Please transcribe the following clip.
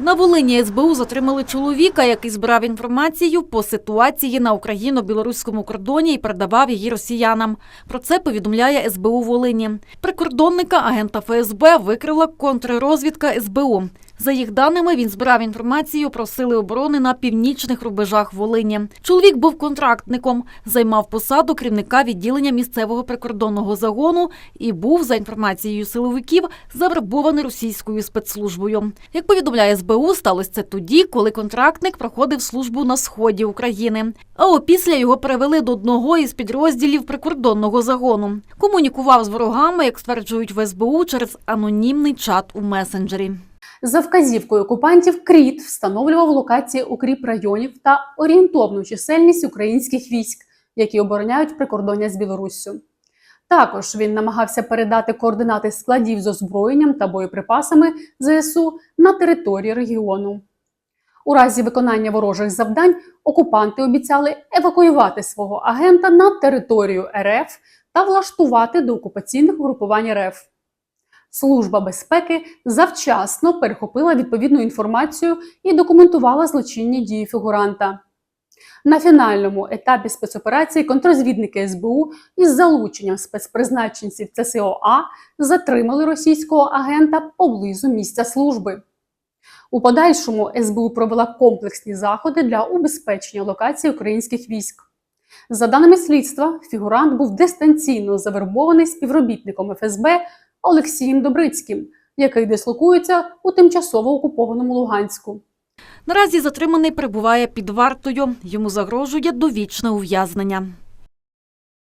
На Волині СБУ затримали чоловіка, який збирав інформацію по ситуації на україно-білоруському кордоні і передавав її росіянам. Про це повідомляє СБУ Волині. Прикордонника агента ФСБ викрила контррозвідка СБУ. За їх даними, він збирав інформацію про сили оборони на північних рубежах Волині. Чоловік був контрактником, займав посаду керівника відділення місцевого прикордонного загону і був, за інформацією силовиків, завербований російською спецслужбою. Як повідомляє СБУ, сталося це тоді, коли контрактник проходив службу на сході України. А опісля його перевели до одного із підрозділів прикордонного загону. Комунікував з ворогами, як стверджують в СБУ, через анонімний чат у месенджері. За вказівкою окупантів Кріт встановлював локації укріп районів та орієнтовну чисельність українських військ, які обороняють прикордоння з Білоруссю. Також він намагався передати координати складів з озброєнням та боєприпасами ЗСУ на території регіону. У разі виконання ворожих завдань окупанти обіцяли евакуювати свого агента на територію РФ та влаштувати до окупаційних угрупувань РФ. Служба безпеки завчасно перехопила відповідну інформацію і документувала злочинні дії фігуранта. На фінальному етапі спецоперації контрозвідники СБУ із залученням спецпризначенців ЦСОА затримали російського агента поблизу місця служби. У подальшому СБУ провела комплексні заходи для убезпечення локацій українських військ. За даними слідства, фігурант був дистанційно завербований співробітником ФСБ Олексієм Добрицьким, який дислокується у тимчасово окупованому Луганську. Наразі затриманий перебуває під вартою. Йому загрожує довічне ув'язнення.